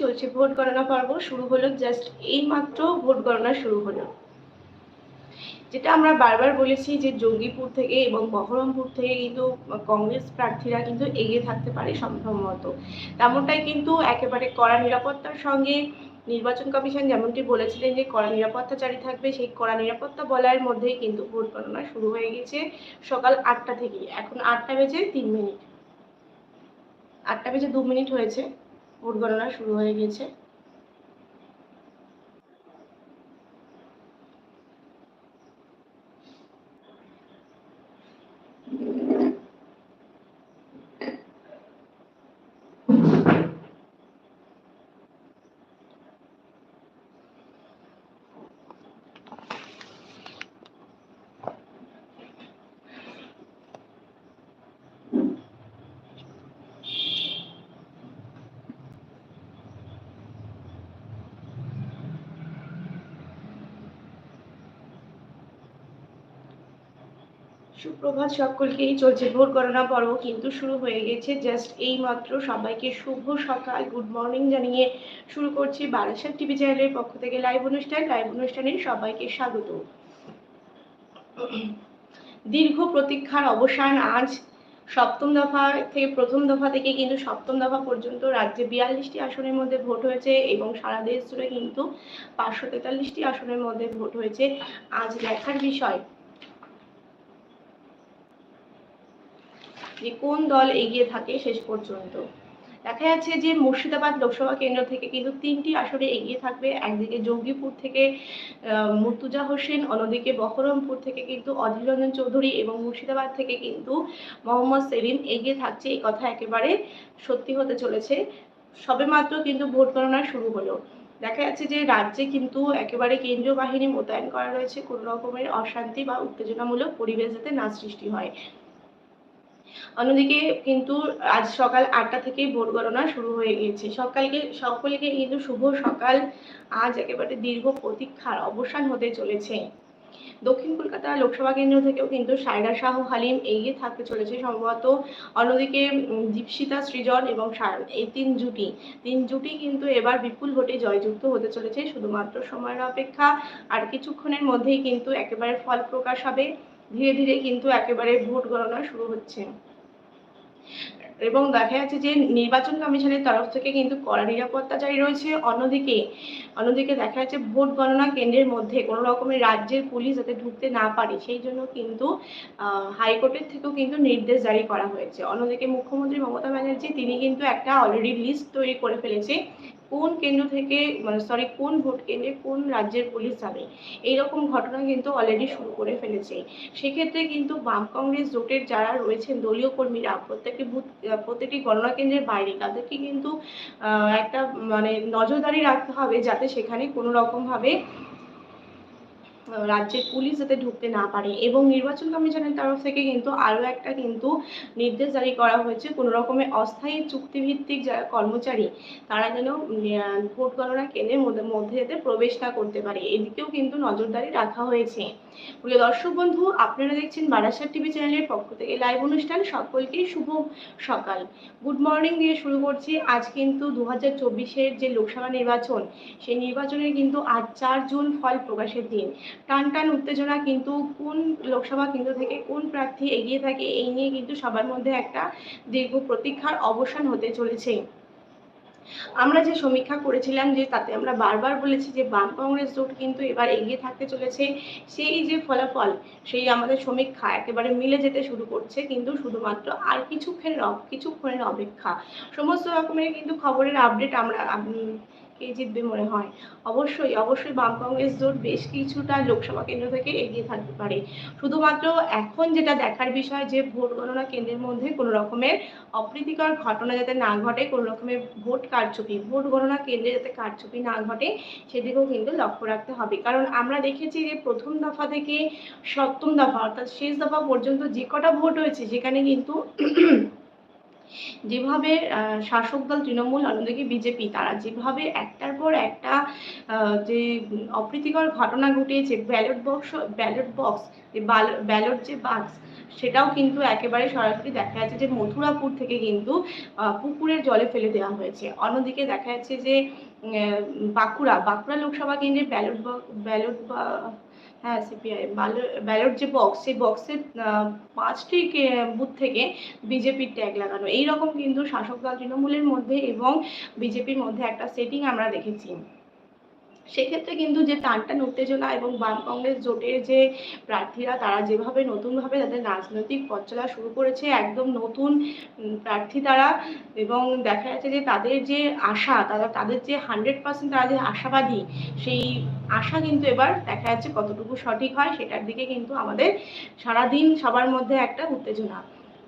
চলছে, ভোট গণনা পর্ব শুরু হলো জাস্ট এই মাত্র ভোট গণনা শুরু হলো। যেটা আমরা বারবার বলেছি যে জঙ্গিপুর থেকে এবং বহরমপুর থেকে কিন্তু কংগ্রেস প্রার্থীরা কিন্তু এগিয়ে থাকতে পারে সম্ভবত। তেমনটাই কিন্তু একেবারে কড়া নিরাপত্তার সঙ্গে নির্বাচন কমিশন যেমনটি বলেছিলেন যে কড়া নিরাপত্তা জারি থাকবে, সেই কড়া নিরাপত্তা বলয়ের মধ্যেই কিন্তু ভোট গণনা শুরু হয়ে গেছে সকাল আটটা থেকে এখন আটটা বেজে তিন মিনিট। আটটা বেজে দু মিনিট হয়েছে। ভোট গণনা শুরু হয়ে গেছে। সুপ্রভাত সকলকেই। চলছে ভোট গণনা পর্ব, কিন্তু শুরু হয়ে গেছে জাস্ট এই মাত্র সবাইকে শুভ সকাল গুড মর্নিং জানিয়ে শুরু করছি বারাসাত টিভি চ্যানেলের পক্ষ থেকে লাইভ অনুষ্ঠান। লাইভ অনুষ্ঠানে সবাইকে স্বাগত। দীর্ঘ প্রতীক্ষার অবসান আজ। সপ্তম দফা থেকে প্রথম দফা থেকে কিন্তু সপ্তম দফা পর্যন্ত রাজ্যে বিয়াল্লিশটি আসনের মধ্যে ভোট হয়েছে এবং সারা দেশ জুড়ে কিন্তু পাঁচশো তেতাল্লিশটি আসনের মধ্যে ভোট হয়েছে। আজ দেখার বিষয় যে কোন দল এগিয়ে থাকে শেষ পর্যন্ত। দেখা যাচ্ছে যে মুর্শিদাবাদ লোকসভা কেন্দ্র থেকে কিন্তু তিনটি আসরে এগিয়ে থাকবে। একদিকে জঙ্গিপুর থেকে মুর্তুজা হোসেন, অন্যদিকে বহরমপুর থেকে কিন্তু অধীর রঞ্জন চৌধুরী এবং মুর্শিদাবাদ থেকে কিন্তু মোহাম্মদ সেলিম এগিয়ে থাকছে। এই কথা একেবারে সত্যি হতে চলেছে। সবেমাত্র কিন্তু ভোট গণনা শুরু হলো। দেখা যাচ্ছে যে রাজ্যে কিন্তু একেবারে কেন্দ্রীয় বাহিনী মোতায়েন করা রয়েছে। কোনো রকমের অশান্তি বা উত্তেজনামূলক পরিবেশ যাতে না সৃষ্টি হয়। অন্যদিকে কিন্তু আজ সকাল আটটা থেকেই ভোট গণনা শুরু হয়ে গিয়েছে। সকালকে, সকলকে কিন্তু শুভ সকাল। আজ একেবারে দীর্ঘ প্রতীক্ষার অবসান হতে চলেছে। দক্ষিণ কলকাতা লোকসভা কেন্দ্র থেকেও কিন্তু সায়রা শাহ হালিম এগিয়ে থাকতে চলেছে সম্ভবত। অন্যদিকে দীপশিতা সৃজন এবং এই তিন জুটি তিন জুটি কিন্তু এবার বিপুল ভোটে জয়যুক্ত হতে চলেছে। শুধুমাত্র সময়ের অপেক্ষা, আর কিছুক্ষণের মধ্যেই কিন্তু একেবারে ফল প্রকাশ হবে। ধীরে ধীরে কিন্তু একেবারে ভোট গণনা শুরু হচ্ছে। এবং দেখা যাচ্ছে যে নির্বাচন কমিশনের তরফ থেকে কিন্তু কড়া নিরাপত্তা জারি রয়েছে। অন্যদিকে অন্যদিকে দেখা যাচ্ছে ভোট গণনা কেন্দ্রের মধ্যে কোনো রকমের রাজ্যের পুলিশ যাতে ঢুকতে না পারে, সেই জন্য কিন্তু হাইকোর্টের থেকেও কিন্তু নির্দেশ জারি করা হয়েছে। অন্যদিকে মুখ্যমন্ত্রী মমতা ব্যানার্জি, তিনি কিন্তু একটা অলরেডি লিস্ট তৈরি করে ফেলেছে কোন কেন্দ্র থেকে মানে সরি কোন ভোট কেন্দ্রে কোন রাজ্যের পুলিশ যাবে? এইরকম ঘটনা কিন্তু অলরেডি শুরু করে ফেলেছে। সেক্ষেত্রে কিন্তু বাম কংগ্রেস জোটের যারা রয়েছেন, দলীয় কর্মীরা, প্রত্যেকটি বুথ প্রত্যেকটি গণনা কেন্দ্রের বাইরে, তাদেরকে কিন্তু একটা মানে নজরদারি রাখতে হবে যাতে সেখানে কোনো রকমভাবে রাজ্যের পুলিশ যাতে ঢুকতে না পারে এবং নির্বাচন কমিশনের তরফ থেকে কিন্তু আরও একটা কিন্তু নির্দেশ জারি করা হয়েছে। কোনো রকমের অস্থায়ী চুক্তিভিত্তিক যারা কর্মচারী, তারা যেন ভোট গণনা কেন্দ্রের মধ্যে মধ্যে যাতে প্রবেশ না করতে পারে। এদিকেও কিন্তু নজরদারি রাখা হয়েছে। প্রিয় দর্শক বন্ধু, আপনারা দেখছেন বারাসাত টিভি চ্যানেলের পক্ষ থেকে লাইভ অনুষ্ঠান। সকলকেই শুভ সকাল। গুড মর্নিং দিয়ে শুরু করছি। আজ কিন্তু দু হাজার চব্বিশের যে লোকসভা নির্বাচন, সেই নির্বাচনের কিন্তু আজ চার জুন ফল প্রকাশের দিন। টান টান উত্তেজনা কিন্তু কোন লোকসভা কেন্দ্র থেকে কোন প্রার্থী এগিয়ে থাকে, এই নিয়ে কিন্তু সবার মধ্যে একটা দীর্ঘ প্রতীক্ষার অবসান হতে চলেছে। আমরা যে সমীক্ষা করেছিলাম যে তাতে আমরা বারবার বলেছি যে বাম কংগ্রেস জোট কিন্তু এবার এগিয়ে থাকতে চলেছে, সেই যে ফলাফল, সেই আমাদের সমীক্ষা একেবারে মিলে যেতে শুরু করছে, কিন্তু শুধুমাত্র আর কিছুক্ষণের কিছুক্ষণের অপেক্ষা। সমস্ত রকমের কিন্তু খবরের আপডেট আমরা কে জিতবে মনে হয়? অবশ্যই অবশ্যই বাম কংগ্রেস জোট বেশ কিছুটা লোকসভা কেন্দ্র থেকে এগিয়ে থাকতে পারে। শুধুমাত্র এখন যেটা দেখার বিষয় যে ভোট গণনা কেন্দ্রের মধ্যে কোনো রকমের অপ্রীতিকর ঘটনা যাতে না ঘটে, কোনো রকমের ভোট কারচুপি, ভোট গণনা কেন্দ্রে যাতে কারচুপি না ঘটে, সেদিকেও কিন্তু লক্ষ্য রাখতে হবে। কারণ আমরা দেখেছি যে প্রথম দফা থেকে সপ্তম দফা অর্থাৎ শেষ দফা পর্যন্ত যে কটা ভোট হয়েছে, সেখানে কিন্তু যেভাবে শাসক দল তৃণমূল, অন্যদিকে বিজেপি, তারা যেভাবে একটার পর একটা যে অপ্রীতিকর ঘটনা ঘটিয়েছে ব্যালট বক্স ব্যালট বক্স যে ব্যালট যে বাক্স সেটাও কিন্তু একেবারে সরাসরি দেখা যাচ্ছে যে মথুরাপুর থেকে কিন্তু পুকুরের জলে ফেলে দেওয়া হয়েছে। অন্যদিকে দেখা যাচ্ছে যে বাঁকুড়া বাঁকুড়া লোকসভা কেন্দ্রের ব্যালট ব্যালট হ্যাঁ সিপিআই। ব্যালট যে বক্স সেই বক্সের পাঁচটি বুথ থেকে বিজেপির ট্যাগ লাগানো। এইরকম কিন্তু শাসক দল তৃণমূলের মধ্যে এবং বিজেপির মধ্যে একটা সেটিং আমরা দেখেছি। সেক্ষেত্রে কিন্তু যে টানটান উত্তেজনা এবং বাম কংগ্রেস জোটের যে প্রার্থীরা, তারা যেভাবে নতুনভাবে তাদের রাজনৈতিক পথ চলা শুরু করেছে, একদম নতুন প্রার্থী তারা এবং দেখা যাচ্ছে যে তাদের যে আশা, তারা, তাদের যে হান্ড্রেড পার্সেন্ট তারা যে আশাবাদী, সেই আশা কিন্তু এবার দেখা যাচ্ছে কতটুকু সঠিক হয়, সেটার দিকে কিন্তু আমাদের সারাদিন সবার মধ্যে একটা উত্তেজনা।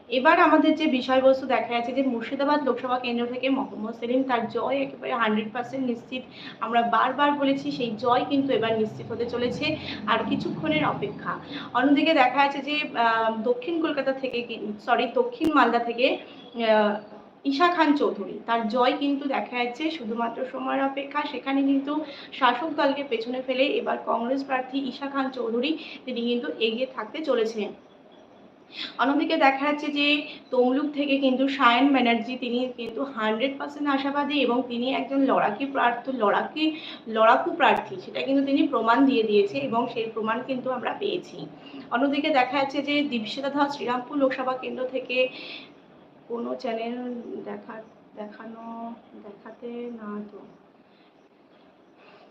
এবার আমাদের যে বিষয়বস্তু দেখা যাচ্ছে যে মুর্শিদাবাদ লোকসভা কেন্দ্র থেকে মোহাম্মদ সেলিম তার জয় একেবারে হান্ড্রেড পার্সেন্ট নিশ্চিত। আমরা বারবার বলেছি সেই জয় কিন্তু এবার নিশ্চিত হতে চলেছে আর কিছুক্ষণের অপেক্ষা। অন্যদিকে দেখা যাচ্ছে যে দক্ষিণ কলকাতা থেকে সরি দক্ষিণ মালদা থেকে ঈশা খান চৌধুরী। তার জয় কিন্তু দেখা যাচ্ছে শুধুমাত্র সময়ের অপেক্ষা। সেখানে কিন্তু শাসক দলকে পেছনে ফেলে এবার কংগ্রেস প্রার্থী ঈশা খান চৌধুরী, তিনি কিন্তু এগিয়ে থাকতে চলেছেন। অন্যদিকে দেখা যাচ্ছে যে তমলুক থেকে কিন্তু সায়ন ব্যানার্জি, তিনি কিন্তু হান্ড্রেড পার্সেন্ট আশাবাদী এবং তিনি একজন লড়াকি প্রার্থী, লড়াকি, লড়াকু প্রার্থী। সেটা কিন্তু তিনি প্রমাণ দিয়ে দিয়েছে এবং সেই প্রমাণ কিন্তু আমরা পেয়েছি। অন্যদিকে দেখা যাচ্ছে যে দীপশিতা ধর শ্রীরামপুর লোকসভা কেন্দ্র থেকে কোনো চ্যানেল দেখা, দেখানো, দেখাতে না তো।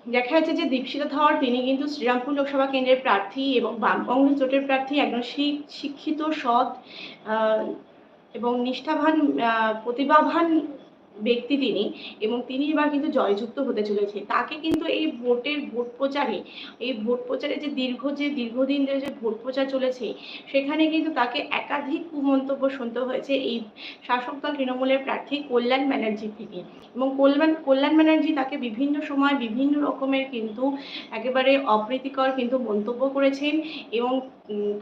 দেখা যাচ্ছে যে দীপশিতা ধর তিনি কিন্তু শ্রীরামপুর লোকসভা কেন্দ্রের প্রার্থী এবং বাম কংগ্রেস জোটের প্রার্থী, একজন শিক- শিক্ষিত, সৎ এবং নিষ্ঠাবান প্রতিভাবান ব্যক্তি তিনি এবং তিনি এবার কিন্তু জয়যুক্ত হতে চলেছে। তাকে কিন্তু এই ভোটের ভোট প্রচারে, এই ভোট প্রচারে যে দীর্ঘ যে দীর্ঘদিন ধরে যে ভোট প্রচার চলেছে, সেখানে কিন্তু তাকে একাধিক কুমন্তব্য শুনতে হয়েছে এই শাসক দল তৃণমূলের প্রার্থী কল্যাণ ব্যানার্জি থেকে। এবং কল্যাণ কল্যাণ ব্যানার্জি তাকে বিভিন্ন সময় বিভিন্ন রকমের কিন্তু একেবারে অপ্রীতিকর কিন্তু মন্তব্য করেছেন এবং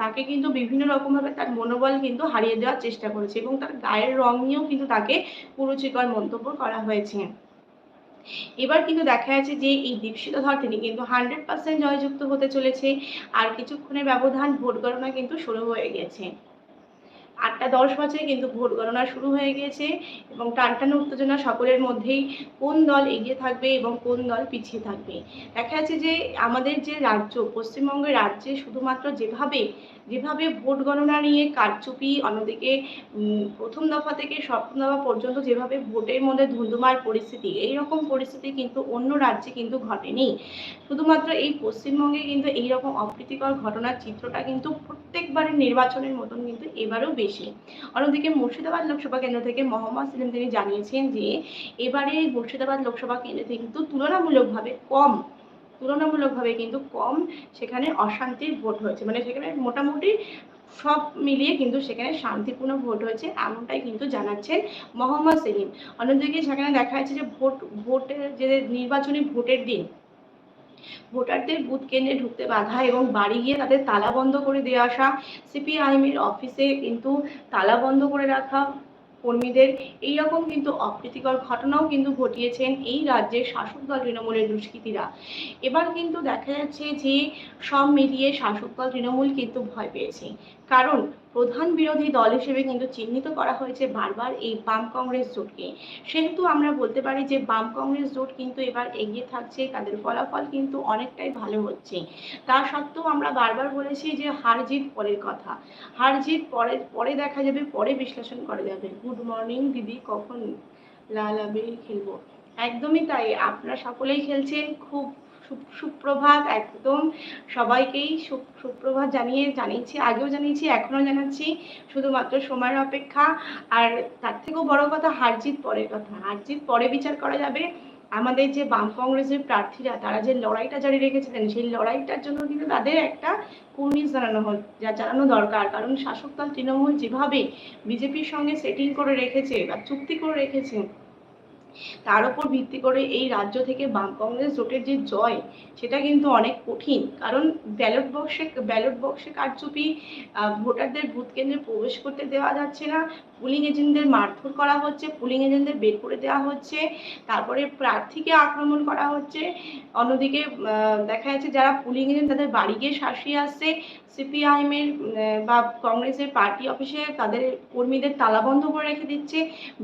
তাকে কিন্তু বিভিন্ন রকমভাবে তার মনোবল কিন্তু হারিয়ে দেওয়ার চেষ্টা করেছে এবং তার গায়ের রং নিয়েও কিন্তু তাকে কুরুচিকর মন্তব্য করা হয়েছে। এবার কিন্তু দেখা যাচ্ছে যে এই দীপশিতা ধর তিনি কিন্তু হান্ড্রেড পার্সেন্ট জয়যুক্ত হতে চলেছে। আর কিছুক্ষণের ব্যবধান ভোট গণনা কিন্তু শুরু হয়ে গেছে। আটটা দশ বাজে কিন্তু ভোট গণনা শুরু হয়ে গিয়েছে এবং টানটান উত্তেজনা সকলের মধ্যেই কোন দল এগিয়ে থাকবে এবং কোন দল পিছিয়ে থাকবে। দেখা যাচ্ছে যে আমাদের যে রাজ্য, পশ্চিমবঙ্গের রাজ্যে শুধুমাত্র যেভাবে যেভাবে ভোট গণনা নিয়ে কারচুপি, অন্যদিকে প্রথম দফা থেকে সপ্তম দফা পর্যন্ত যেভাবে ভোটের মধ্যে ধুন্ধুমার পরিস্থিতি এই রকম পরিস্থিতি কিন্তু অন্য রাজ্যে কিন্তু ঘটেনি। শুধুমাত্র এই পশ্চিমবঙ্গে কিন্তু এই রকম অপ্রীতিকর ঘটনার চিত্রটা কিন্তু প্রত্যেকবারের নির্বাচনের মতন কিন্তু এবারেও বেশি অন্যদিকে মুর্শিদাবাদ লোকসভা কেন্দ্র থেকে মোহাম্মদ সেলিম তিনি জানিয়েছেন যে, এবারে মুর্শিদাবাদ লোকসভা কেন্দ্র কিন্তু তুলনামূলকভাবে কম, তুলনামূলকভাবে কিন্তু কম সেখানে অশান্তির ভোট হয়েছে। মানে সেখানে মোটামুটি সব মিলিয়ে কিন্তু সেখানে শান্তিপূর্ণ ভোট হয়েছে এমনটাই কিন্তু জানাচ্ছেন মোহাম্মদ সেলিম। অন্যদিকে সেখানে দেখা যাচ্ছে যে ভোট, ভোটের যে নির্বাচনী ভোটের দিন ভোটারদের বুথ কেন্দ্রে ঢুকতে বাধা এবং বাড়ি গিয়ে তাদের তালা বন্ধ করে দিয়ে আসা সিপিআইএমের অফিসে কিন্তু তালা বন্ধ করে রাখা কর্মীদের। এই রকম কিন্তু অপ্রীতিকর ঘটনাও কিন্তু ঘটিয়েছেন এই রাজ্যের শাসক দল তৃণমূলের দুষ্কৃতীরা। এবার কিন্তু দেখা যাচ্ছে যে সব মিলিয়ে শাসক দল তৃণমূল কিন্তু ভয় পেয়েছে। কারণ প্রধান বিরোধী দল হিসেবে কিন্তু চিহ্নিত করা হয়েছে বারবার এই বাম কংগ্রেস জোটকে। সেহেতু আমরা বলতে পারি যে বাম কংগ্রেস জোট কিন্তু এবার এগিয়ে থাকছে, তাদের ফলাফল কিন্তু অনেকটাই ভালো হচ্ছে। তা সত্ত্বেও আমরা বারবার বলেছি যে হার জিত পরের কথা। হার জিত পরে পরে দেখা যাবে, পরে বিশ্লেষণ করা যাবে। গুড মর্নিং দিদি, কখন লাল আবির খেলব? একদমই তাই, আপনারা সকলেই খেলছেন, খুব সুপ্রভাত একদম সবাইকেই সুপ্রভাত জানিয়ে জানিয়েছি, আগেও জানিয়েছি এখনও জানাচ্ছি, শুধুমাত্র সময়ের অপেক্ষা। আর তার থেকেও বড় কথা হার জিত পরের কথা। হার জিত পরে বিচার করা যাবে। আমাদের যে বাম কংগ্রেসের প্রার্থীরা, তারা যে লড়াইটা জারি রেখেছিলেন, সেই লড়াইটার জন্য কিন্তু তাদের একটা কুর্নিশ জানানো হল- যা জানানো দরকার। কারণ শাসক দল তৃণমূল যেভাবে বিজেপির সঙ্গে সেটিং করে রেখেছে বা চুক্তি করে রেখেছে তার উপর ভিত্তি করে এই রাজ্য থেকে বাম কংগ্রেস জোটের যে জয়, সেটা কিন্তু অনেক কঠিন। কারণ ব্যালট বক্সে ব্যালট বক্সে কারচুপি ভোটারদের ভোট কেন্দ্রে প্রবেশ করতে দেওয়া যাচ্ছে না। পুলিং এজেন্টদের মারধর করা হচ্ছে, পুলিং এজেন্টদের বের করে দেওয়া হচ্ছে, তারপরে প্রার্থীকে আক্রমণ করা হচ্ছে। অন্যদিকে দেখা যাচ্ছে যারা পুলিং এজেন্ট তাদের বাড়ি গিয়ে শাসিয়ে আসছে। সিপিআইএমের বা কংগ্রেসের পার্টি অফিসে তাদের কর্মীদের তালাবন্ধ করে রেখে দিচ্ছে।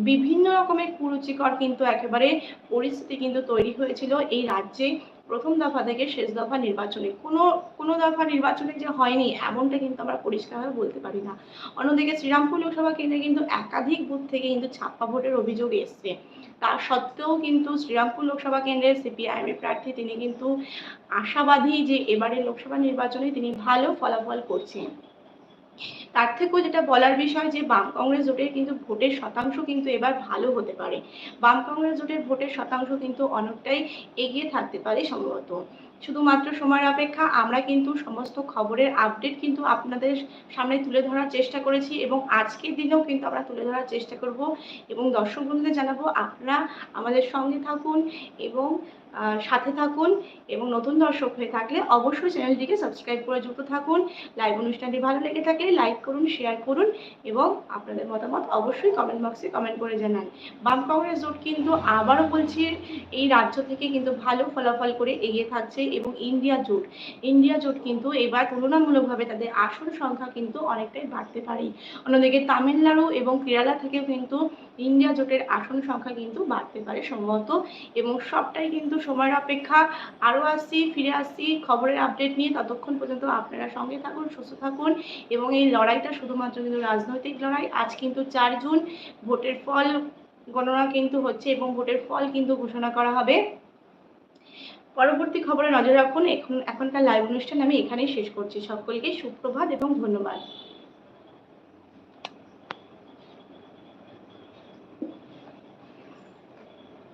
বিভিন্ন রকমের কুরুচিকর কিন্তু একেবারে পরিস্থিতি কিন্তু তৈরি হয়েছিল এই রাজ্যে। প্রথম দফা থেকে শেষ দফা নির্বাচনে। কোনো কোনো দফা নির্বাচনে যে হয়নি, এমনটা কিন্তু আমরা পরিষ্কারভাবে বলতে পারি না। অন্যদিকে শ্রীরামপুর লোকসভা কেন্দ্রে কিন্তু একাধিক বুথ থেকে কিন্তু ছাপ্পা ভোটের অভিযোগ এসছে। তা সত্ত্বেও কিন্তু শ্রীরামপুর লোকসভা কেন্দ্রের সিপিআইএম এর প্রার্থী তিনি কিন্তু আশাবাদী যে এবারের লোকসভা নির্বাচনে তিনি ভালো ফলাফল করছেন। তার থেকেও যেটা বলার বিষয় যে বাম কংগ্রেস জোটের কিন্তু ভোটের শতাংশ কিন্তু এবার ভালো হতে পারে। বাম কংগ্রেস জোটের ভোটের শতাংশ কিন্তু অনেকটাই এগিয়ে থাকতে পারে সম্ভবত। শুধুমাত্র সময়ের অপেক্ষা আমরা কিন্তু সমস্ত খবরের আপডেট কিন্তু আপনাদের সামনে তুলে ধরার চেষ্টা করেছি এবং আজকের দিনেও কিন্তু আমরা তুলে ধরার চেষ্টা করব এবং দর্শক বন্ধুদের জানাব আপনারা আমাদের সঙ্গে থাকুন এবং সাথে থাকুন এবং নতুন দর্শক হয়ে থাকলে অবশ্যই চ্যানেলটিকে সাবস্ক্রাইব করে যুক্ত থাকুন। লাইভ অনুষ্ঠানটি ভালো লেগে থাকলে লাইক করুন শেয়ার করুন এবং আপনাদের মতামত অবশ্যই কমেন্ট বক্সে কমেন্ট করে জানান। বাম কংগ্রেস জোট কিন্তু আবারও বলছি, এই রাজ্য থেকে কিন্তু ভালো ফলাফল করে এগিয়ে থাকছে এবং ইন্ডিয়া জোট। ইন্ডিয়া জোট কিন্তু এবার তুলনামূলকভাবে তাদের আসন সংখ্যা কিন্তু অনেকটাই বাড়তে পারে। অন্যদিকে তামিলনাড়ু এবং কেরালা থেকেও কিন্তু ইন্ডিয়া জোটের আসন সংখ্যা কিন্তু বাড়তে পারে সম্ভবত এবং সবটাই কিন্তু সময়ের অপেক্ষা। আরও আসছি, ফিরে আসছি, খবরের আপডেট নিয়ে। ততক্ষণ পর্যন্ত আপনারা সঙ্গে থাকুন, সুস্থ থাকুন এবং এই লড়াইটা শুধুমাত্র কিন্তু রাজনৈতিক লড়াই। আজ কিন্তু চার জুন, ভোটের ফল গণনা কিন্তু হচ্ছে এবং ভোটের ফল কিন্তু ঘোষণা করা হবে। পরবর্তী খবরে নজর রাখুন। এখন, এখনকার লাইভ অনুষ্ঠান আমি এখানেই শেষ করছি। সকলকে সুপ্রভাত এবং ধন্যবাদ।